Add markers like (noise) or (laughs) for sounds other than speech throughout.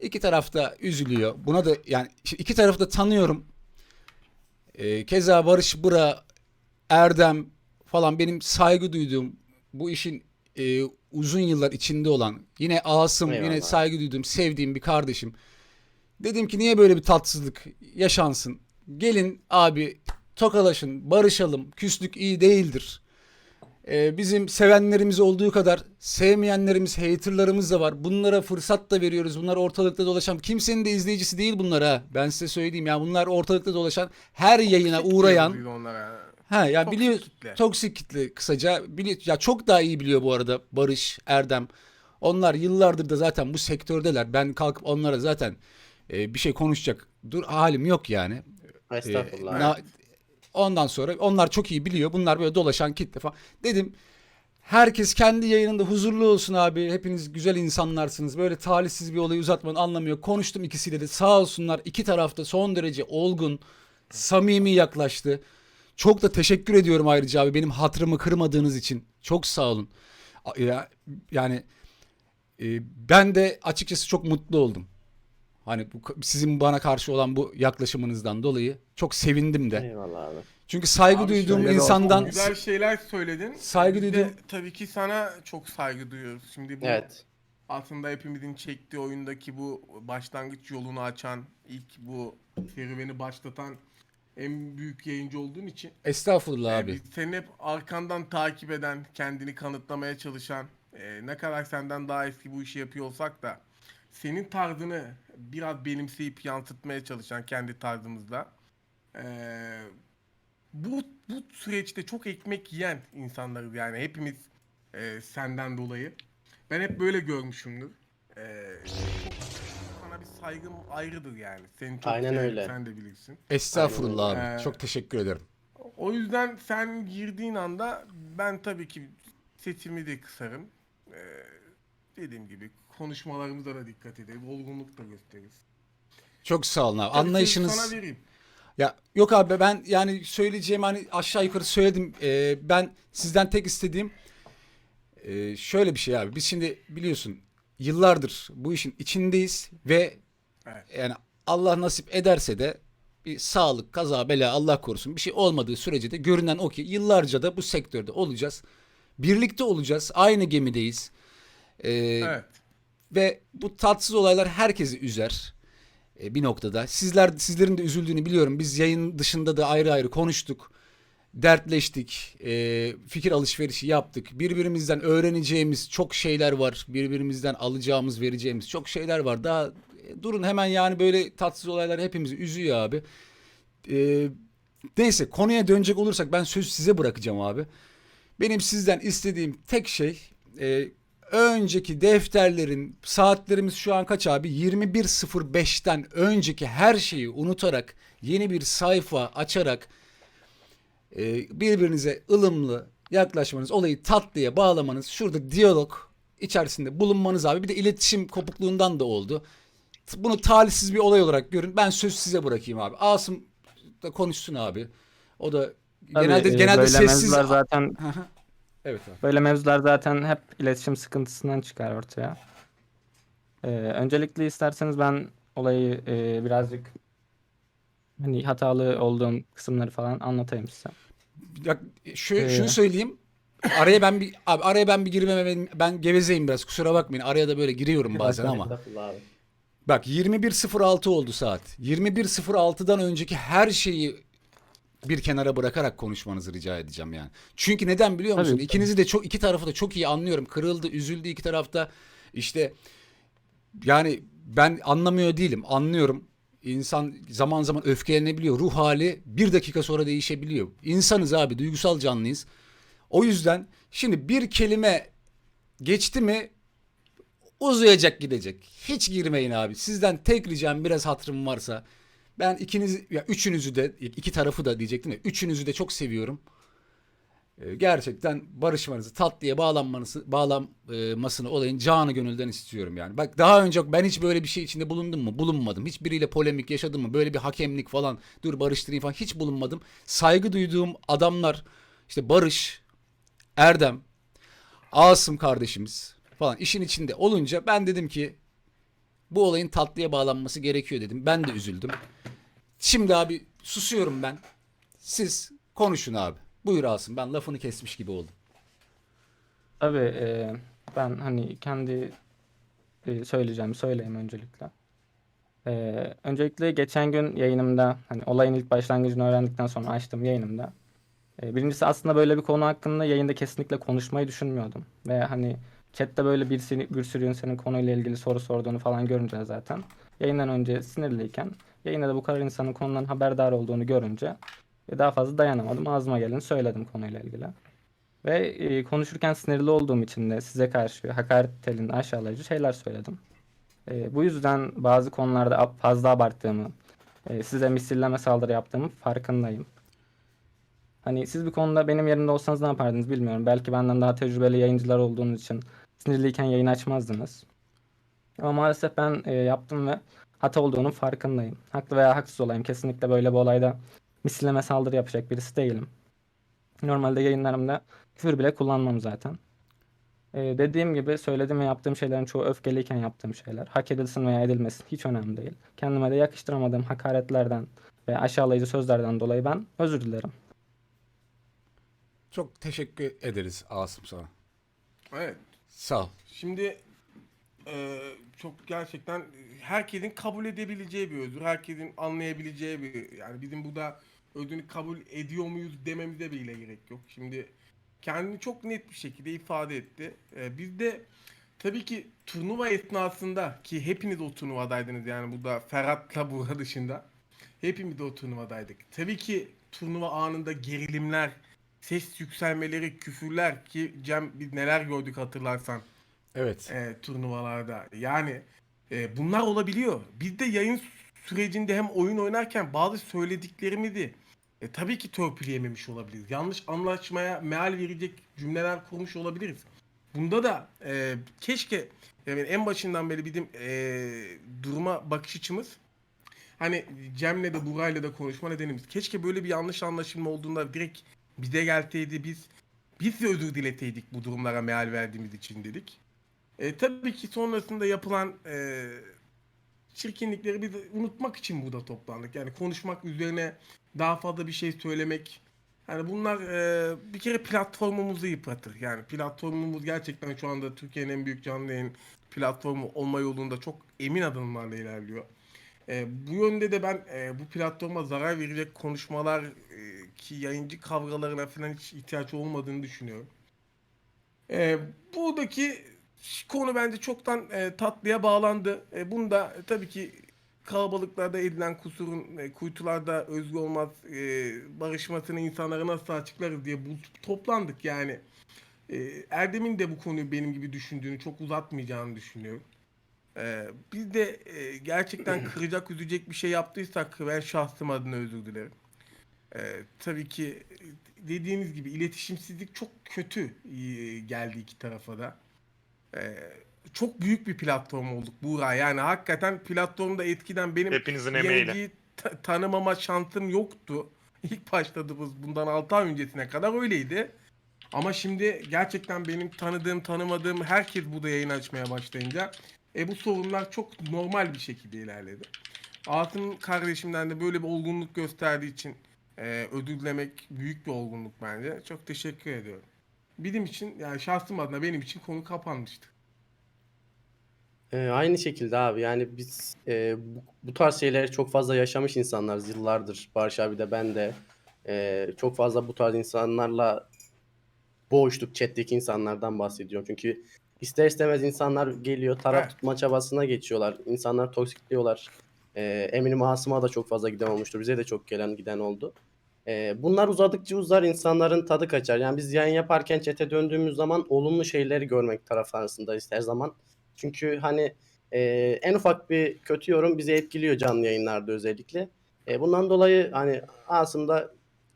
İki taraf da üzülüyor. Buna da yani iki tarafı da tanıyorum. Ee, keza Barış Bıra, Erdem falan benim saygı duyduğum bu işin e, uzun yıllar içinde olan yine Asım yine Eyvallah. saygı duyduğum sevdiğim bir kardeşim. Dedim ki niye böyle bir tatsızlık yaşansın? Gelin abi tokalaşın, barışalım. Küslük iyi değildir. Ee, bizim sevenlerimiz olduğu kadar sevmeyenlerimiz, haterlarımız da var. Bunlara fırsat da veriyoruz. Bunlar ortalıkta dolaşan, kimsenin de izleyicisi değil bunlar ha. Ben size söyleyeyim ya bunlar ortalıkta dolaşan, her yayına uğrayan. Ha ya Toksik biliyor kitle. toksik kitle kısaca biliyor ya çok daha iyi biliyor bu arada Barış, Erdem. Onlar yıllardır da zaten bu sektördeler. Ben kalkıp onlara zaten e, bir şey konuşacak dur halim yok yani. Estağfurullah. na- ondan sonra onlar çok iyi biliyor. Bunlar böyle dolaşan kitle falan. Dedim herkes kendi yayınında huzurlu olsun abi. Hepiniz güzel insanlarsınız. Böyle talihsiz bir olayı uzatmanın anlamı yok. Konuştum ikisiyle de sağ olsunlar. iki tarafta son derece olgun, samimi yaklaştı. Çok da teşekkür ediyorum ayrıca abi benim hatırımı kırmadığınız için. Çok sağ olun. Yani e, ben de açıkçası çok mutlu oldum. Hani bu sizin bana karşı olan bu yaklaşımınızdan dolayı çok sevindim de. Eyvallah abi. Çünkü saygı Abi duyduğum insandan güzel şeyler söyledin. Saygı Biz de duydum. Tabii ki sana çok saygı duyuyoruz. Şimdi bu Evet. aslında hepimizin çektiği oyundaki bu başlangıç yolunu açan, ilk bu serüveni başlatan en büyük yayıncı olduğun için estağfurullah e, abi. seni hep arkandan takip eden, kendini kanıtlamaya çalışan, e, ne kadar senden daha eski bu işi yapıyor olsak da senin tarzını biraz benimseyip yansıtmaya çalışan kendi tarzımızla e, bu bu süreçte çok ekmek yiyen insanlarız yani hepimiz e, senden dolayı. Ben hep böyle görmüşümdür. E, çok, sana bir saygım ayrıdır yani. Seni çok Aynen severim, öyle. Sen de bilirsin. Estağfurullah Aynen abi. öyle. Çok teşekkür ederim. O yüzden sen girdiğin anda ben tabii ki sesimi de kısarım. Ee, dediğim gibi konuşmalarımıza da dikkat edelim. Olgunluk da gösteririz. Çok sağ olun abi. Tabii Anlayışınız. Sana vereyim. Ya yok abi ben yani söyleyeceğim hani aşağı yukarı söyledim. Ee, ben sizden tek istediğim e, şöyle bir şey abi. Biz şimdi biliyorsun yıllardır bu işin içindeyiz ve Evet. yani Allah nasip ederse de bir sağlık, kaza, bela Allah korusun bir şey olmadığı sürece de görünen o ki yıllarca da bu sektörde olacağız. Birlikte olacağız. Aynı gemideyiz. Ee, Evet. ve bu tatsız olaylar herkesi üzer e, bir noktada. Sizler sizlerin de üzüldüğünü biliyorum. Biz yayın dışında da ayrı ayrı konuştuk. Dertleştik, e, fikir alışverişi yaptık. Birbirimizden öğreneceğimiz çok şeyler var. Birbirimizden alacağımız, vereceğimiz çok şeyler var. Daha e, durun hemen yani böyle tatsız olaylar hepimizi üzüyor abi. E, neyse konuya dönecek olursak ben sözü size bırakacağım abi. Benim sizden istediğim tek şey e, önceki defterlerin saatlerimiz şu an kaç abi? 21.05'ten önceki her şeyi unutarak yeni bir sayfa açarak e, birbirinize ılımlı yaklaşmanız, olayı tatlıya bağlamanız, şurada diyalog içerisinde bulunmanız abi. Bir de iletişim kopukluğundan da oldu. Bunu talihsiz bir olay olarak görün. Ben söz size bırakayım abi. Asım da konuşsun abi. O da Tabii, genelde e, genelde sessiz. zaten evet abi. böyle mevzular zaten hep iletişim sıkıntısından çıkar ortaya. Ee, öncelikle isterseniz ben olayı e, birazcık hani hatalı olduğum kısımları falan anlatayım size. Ya, şu, Ee, şunu söyleyeyim. Araya ben bir abi araya ben bir girmeme ben, ben gevezeyim biraz kusura bakmayın. Araya da böyle giriyorum bazen ama. Bak 21.06 oldu saat. 21.06'dan önceki her şeyi bir kenara bırakarak konuşmanızı rica edeceğim yani. Çünkü neden biliyor musun? Tabii. İkinizi de çok iki tarafı da çok iyi anlıyorum. Kırıldı, üzüldü iki tarafta. İşte yani ben anlamıyor değilim. Anlıyorum. İnsan zaman zaman öfkelenebiliyor. Ruh hali bir dakika sonra değişebiliyor. İnsanız abi, duygusal canlıyız. O yüzden şimdi bir kelime geçti mi uzayacak gidecek. Hiç girmeyin abi. Sizden tek ricam biraz hatırım varsa. Ben ikiniz ya üçünüzü de iki tarafı da diyecektim ya. Üçünüzü de çok seviyorum. Ee, gerçekten barışmanızı, tatlıya bağlanmanızı, bağlanmasını olayın canı gönülden istiyorum yani. Bak daha önce ben hiç böyle bir şey içinde bulundum mu? Bulunmadım. Hiçbiriyle polemik yaşadım mı? Böyle bir hakemlik falan, dur barıştırayım falan hiç bulunmadım. Saygı duyduğum adamlar işte Barış, Erdem, Asım kardeşimiz falan işin içinde olunca ben dedim ki Bu olayın tatlıya bağlanması gerekiyor dedim. Ben de üzüldüm. Şimdi abi susuyorum ben. Siz konuşun abi. Buyur Asım. Ben lafını kesmiş gibi oldum. Tabii e, ben hani kendi e, söyleyeceğimi söyleyeyim öncelikle. E, öncelikle geçen gün yayınımda hani olayın ilk başlangıcını öğrendikten sonra açtığım yayınımda e, birincisi aslında böyle bir konu hakkında yayında kesinlikle konuşmayı düşünmüyordum. Ve hani chatte böyle bir, bir sürü insanın konuyla ilgili soru sorduğunu falan görünce zaten yayından önce sinirliyken yayında da bu kadar insanın konudan haberdar olduğunu görünce e, daha fazla dayanamadım. Ağzıma geleni söyledim konuyla ilgili. Ve e, konuşurken sinirli olduğum için de size karşı hakaret telinde aşağılayıcı şeyler söyledim. E, bu yüzden bazı konularda fazla abarttığımı, e, size misilleme saldırı yaptığımı farkındayım. Hani siz bir konuda benim yerimde olsanız ne yapardınız bilmiyorum. Belki benden daha tecrübeli yayıncılar olduğunuz için sinirliyken yayın açmazdınız. Ama maalesef ben e, yaptım ve hata olduğunun farkındayım. Haklı veya haksız olayım. Kesinlikle böyle bir olayda misilleme saldırı yapacak birisi değilim. Normalde yayınlarımda küfür bile kullanmam zaten. Ee, dediğim gibi söylediğim ve yaptığım şeylerin çoğu öfkeliyken yaptığım şeyler. Hak edilsin veya edilmesin hiç önemli değil. Kendime de yakıştıramadığım hakaretlerden ve aşağılayıcı sözlerden dolayı ben özür dilerim. Çok teşekkür ederiz Asım sana. Evet. Sağ ol. Şimdi e, çok gerçekten herkesin kabul edebileceği bir özür, herkesin anlayabileceği bir yani bizim burada özrünü kabul ediyor muyuz dememize bile gerek yok. Şimdi kendini çok net bir şekilde ifade etti. E, biz de tabii ki turnuva esnasında ki hepiniz o turnuvadaydınız yani burada Ferhat'la Buğra dışında hepimiz o turnuvadaydık. Tabii ki turnuva anında gerilimler, ses yükselmeleri, küfürler ki Cem biz neler gördük hatırlarsan Evet. e, turnuvalarda. Yani e, bunlar olabiliyor. Biz de yayın sürecinde hem oyun oynarken bazı söylediklerimizi e, tabii ki törpüleyememiş olabiliriz. Yanlış anlaşmaya meal verecek cümleler kurmuş olabiliriz. Bunda da e, keşke yani en başından beri bizim e, duruma bakış açımız hani Cem'le de Buray'la da konuşma nedenimiz. Keşke böyle bir yanlış anlaşılma olduğunda direkt bize gelseydi biz biz de özür dileteydik bu durumlara meal verdiğimiz için dedik. E, tabii ki sonrasında yapılan e, çirkinlikleri biz unutmak için burada toplandık. Yani konuşmak üzerine daha fazla bir şey söylemek. Yani bunlar e, bir kere platformumuzu yıpratır. Yani platformumuz gerçekten şu anda Türkiye'nin en büyük canlı yayın platformu olma yolunda çok emin adımlarla ilerliyor. E, bu yönde de ben e, bu platforma zarar verecek konuşmalar e, ki yayıncı kavgalarına falan hiç ihtiyaç olmadığını düşünüyorum. E, buradaki konu bence çoktan e, tatlıya bağlandı. E, bunda e, tabii ki kalabalıklarda edilen kusurun e, kuytularda özgü olmaz e, barışmasını insanlara nasıl açıklarız diye bu, toplandık yani. E, Erdem'in de bu konuyu benim gibi düşündüğünü çok uzatmayacağını düşünüyorum. E, biz de e, gerçekten kıracak üzecek bir şey yaptıysak ben şahsım adına özür dilerim. E, tabii ki dediğiniz gibi iletişimsizlik çok kötü e, geldi iki tarafa da. Ee, çok büyük bir platform olduk Buğra. Yani hakikaten platformda etkiden benim Hepinizin emeğiyle. ta- tanımama şansım yoktu. (laughs) İlk başladığımız bundan 6 ay öncesine kadar öyleydi. Ama şimdi gerçekten benim tanıdığım, tanımadığım herkes burada yayın açmaya başlayınca e, bu sorunlar çok normal bir şekilde ilerledi. Asım kardeşimden de böyle bir olgunluk gösterdiği için e, ödül dilemek büyük bir olgunluk bence. Çok teşekkür ediyorum. Benim için yani şahsım adına benim için konu kapanmıştı. Ee, aynı şekilde abi yani biz e, bu, bu tarz şeyleri çok fazla yaşamış insanlarız yıllardır. Barış abi de ben de e, çok fazla bu tarz insanlarla boğuştuk. Chat'teki insanlardan bahsediyorum. Çünkü ister istemez insanlar geliyor taraf Evet. tutma çabasına geçiyorlar. İnsanlar toksikliyorlar. E, eminim Asım'a da çok fazla giden olmuştur. Bize de çok gelen giden oldu. E, bunlar uzadıkça uzar insanların tadı kaçar. Yani biz yayın yaparken chat'e döndüğümüz zaman olumlu şeyleri görmek taraftarısındayız her zaman. Çünkü hani e, en ufak bir kötü yorum bizi etkiliyor canlı yayınlarda özellikle. E, bundan dolayı hani Asım da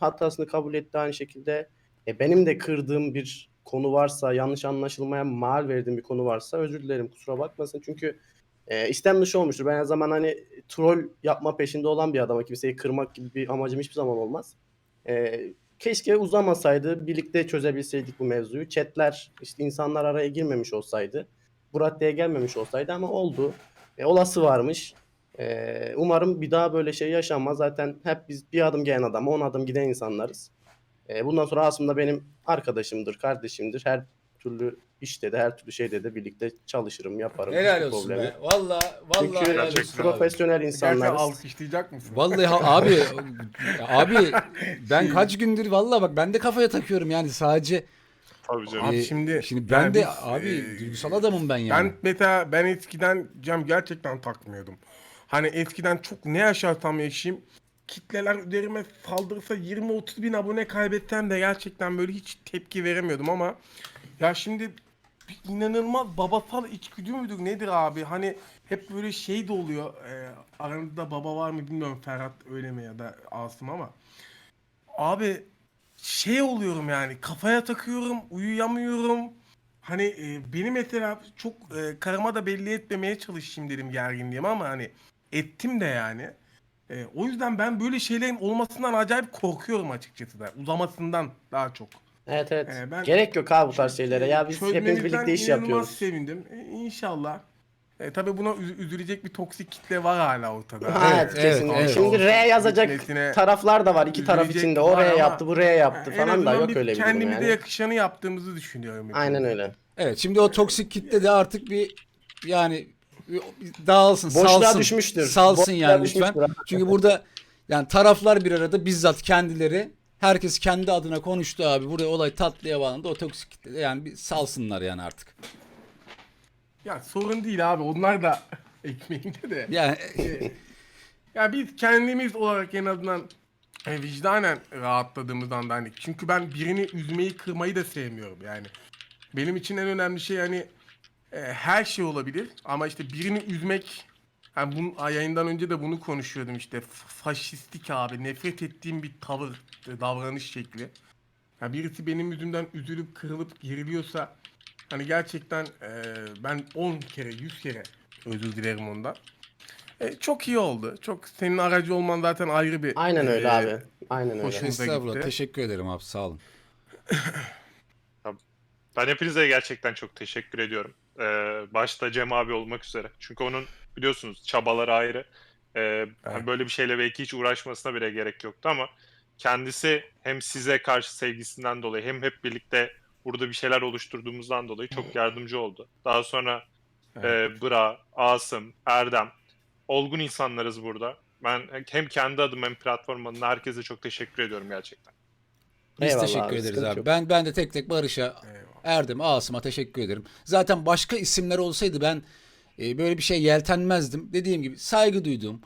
hatasını kabul etti aynı şekilde. E, benim de kırdığım bir konu varsa, yanlış anlaşılmaya mal verdiğim bir konu varsa özür dilerim kusura bakmasın. Çünkü e, istem dışı olmuştur. Ben her zaman hani troll yapma peşinde olan bir adama kimseyi kırmak gibi bir amacım hiçbir zaman olmaz. E, keşke uzamasaydı, birlikte çözebilseydik bu mevzuyu. Chatler, işte insanlar araya girmemiş olsaydı bu raddeye gelmemiş olsaydı ama oldu. e, olası varmış. E, umarım bir daha böyle şey yaşanmaz. Zaten hep biz bir adım gelen adam, on adım giden insanlarız. E, bundan sonra Asım da benim arkadaşımdır, kardeşimdir. Her türlü işte de her türlü şeyde de birlikte çalışırım, yaparım. Helal Hiçbir olsun problemi. be. Valla valla Çünkü helal olsun. Abi. profesyonel Gerçekten insanlarız. alkışlayacak mısın? Vallahi ha- abi (laughs) abi ben kaç gündür vallahi bak ben de kafaya takıyorum yani sadece Tabii canım. Abi Ee, şimdi şimdi ben yani de biz, abi e, duygusal adamım ben yani. Ben mesela ben eskiden Cem gerçekten takmıyordum. Hani eskiden çok ne yaşarsam yaşayayım kitleler üzerime saldırsa 20-30 bin abone kaybetsem de gerçekten böyle hiç tepki veremiyordum ama ya şimdi inanılmaz babasal içgüdü müdür nedir abi? Hani hep böyle şey de oluyor. E, aranızda baba var mı bilmiyorum Ferhat öyle mi ya da Asım ama abi şey oluyorum yani kafaya takıyorum uyuyamıyorum. Hani e, beni mesela çok e, karıma da belli etmemeye çalışayım dedim gerginliğimi ama hani ettim de yani. E, o yüzden ben böyle şeylerin olmasından acayip korkuyorum açıkçası da. Uzamasından daha çok. Evet evet. Ee, ben- Gerek yok abi bu tarz şeylere. Ya biz hepimiz birlikte iş yapıyoruz. sevindim. E, inşallah. E, tabii buna üz- üzülecek bir toksik kitle var hala ortada. Ha, Evet, evet, kesinlikle. evet. Şimdi R yazacak taraflar da var. iki taraf üzülecek içinde. O var R ama- yaptı, bu R yaptı En falan da azından yok öyle bir durum Kendimize yani. yakışanı yaptığımızı düşünüyorum. Aynen öyle. Evet şimdi o toksik kitle de artık bir yani dağılsın, Boşluğa salsın. düşmüştür. Salsın Boşluğa yani lütfen. düşmüştür. Çünkü burada yani taraflar bir arada bizzat kendileri herkes kendi adına konuştu abi. Burada olay tatlıya bağlandı. O toksik kitle yani bir salsınlar yani artık. Ya sorun değil abi. Onlar da (laughs) ekmeğinde de. Yani Ya biz kendimiz olarak en azından e, vicdanen rahatladığımızdan da hani çünkü ben birini üzmeyi kırmayı da sevmiyorum yani. Benim için en önemli şey hani e, her şey olabilir ama işte birini üzmek hani bunun yayından önce de bunu konuşuyordum işte faşistik abi nefret ettiğim bir tavır e, davranış şekli. Ya birisi benim yüzümden üzülüp kırılıp geriliyorsa hani gerçekten e, ben 10 kere 100 kere özür dilerim ondan. E, çok iyi oldu. Çok senin aracı olman zaten ayrı bir Aynen öyle e, abi. Aynen öyle. hoşumuza estağfurullah. gitti. Teşekkür ederim abi. Sağ olun. (laughs) Ben hepinize gerçekten çok teşekkür ediyorum. Ee, başta Cem abi olmak üzere. Çünkü onun biliyorsunuz çabaları ayrı. Ee, hani böyle bir şeyle belki hiç uğraşmasına bile gerek yoktu ama kendisi hem size karşı sevgisinden dolayı hem hep birlikte burada bir şeyler oluşturduğumuzdan dolayı çok yardımcı oldu. Daha sonra e, Bra, Asım, Erdem, olgun insanlarız burada. Ben hem kendi adım hem platform adına herkese çok teşekkür ediyorum gerçekten. Biz Eyvallah teşekkür abi, ederiz abi. yok. Ben ben de tek tek Barış'a. Erdem'e, Asım'a teşekkür ederim. Zaten başka isimler olsaydı ben e, böyle bir şey yeltenmezdim. Dediğim gibi saygı duyduğum.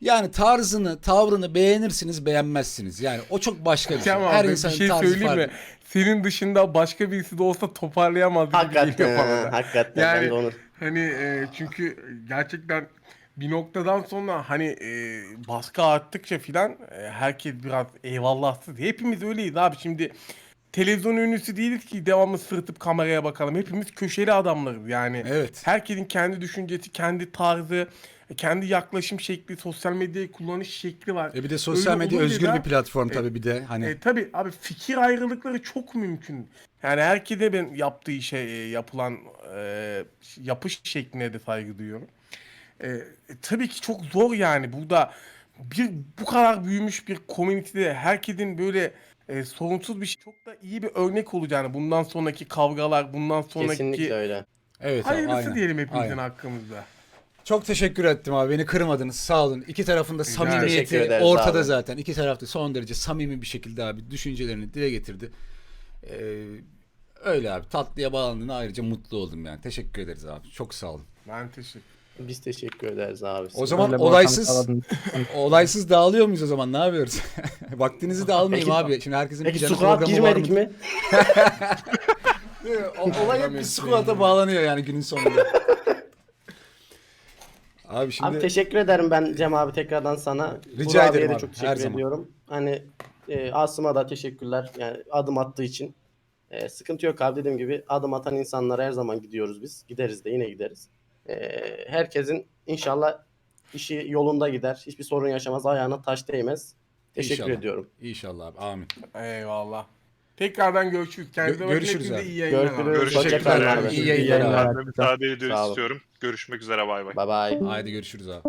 Yani tarzını, tavrını beğenirsiniz, beğenmezsiniz. Yani o çok başka bir şey. Tamam Her bir insanın şey tarzı söyleyeyim farklı. mi? Senin dışında başka birisi de olsa toparlayamaz gibi Hakikaten, geliyor bana ha, da. hakikaten Yani- ben de onu. Hani e, çünkü gerçekten bir noktadan sonra hani e, baskı arttıkça filan e, herkes biraz eyvallahsız. Hepimiz öyleyiz abi şimdi televizyon ünlüsü değiliz ki devamlı sırıtıp kameraya bakalım. Hepimiz köşeli adamlarız yani. Evet. Herkesin kendi düşüncesi, kendi tarzı, kendi yaklaşım şekli, sosyal medyayı kullanış şekli var. E bir de sosyal Öyle medya özgür da- bir platform tabii bir de hani e, tabii abi fikir ayrılıkları çok mümkün. Yani herkese ben yaptığı işe e, yapılan e, yapış şekline de saygı duyuyorum. E, e, tabii ki çok zor yani burada bir bu kadar büyümüş bir komünitede herkesin böyle e, sorunsuz bir şey çok da iyi bir örnek olacağını bundan sonraki kavgalar bundan sonraki Kesinlikle öyle. evet hayırlısı aynen. diyelim hepimizin Aynen. hakkımızda. Çok teşekkür ettim abi. Beni kırmadınız. Sağ olun. İki tarafın da Teşekkür samimiyeti ederiz ortada abi. zaten. İki tarafta son derece samimi bir şekilde abi düşüncelerini dile getirdi. Ee, öyle abi. Tatlıya bağlandığına ayrıca mutlu oldum yani. Teşekkür ederiz abi. Çok sağ olun. Ben teşekkür Biz teşekkür ederiz abi. O zaman Öyle bir olaysız (laughs) olaysız dağılıyor muyuz o zaman? Ne yapıyoruz? (laughs) Vaktinizi de almayayım Peki- abi. Şimdi herkesin Peki planı squat programı var girmedik mı? (laughs) mi? O- Olay hep bir squat'a bağlanıyor yani günün sonunda. Abi şimdi Abi teşekkür ederim ben Cem abi tekrardan sana. Rica Burak ederim de abi, çok her teşekkür zaman. ediyorum. Hani e, Asım'a da teşekkürler. Yani adım attığı için. E, sıkıntı yok abi dediğim gibi adım atan insanlara her zaman gidiyoruz biz. Gideriz de yine gideriz. E, herkesin inşallah işi yolunda gider. Hiçbir sorun yaşamaz. Ayağına taş değmez. Teşekkür İnşallah. ediyorum. inşallah abi. Amin. Eyvallah. Tekrardan görüşürüz. Kendinize Gö- bakın. görüşürüz Hepinize abi. iyi yayınlar abi. Görüşürüz. Hoşçakalın üzere. abi. İyi yayınlar abi. Ben de müsaade ediyoruz olun. istiyorum. Görüşmek üzere bay bay. Bye bye. Haydi görüşürüz abi.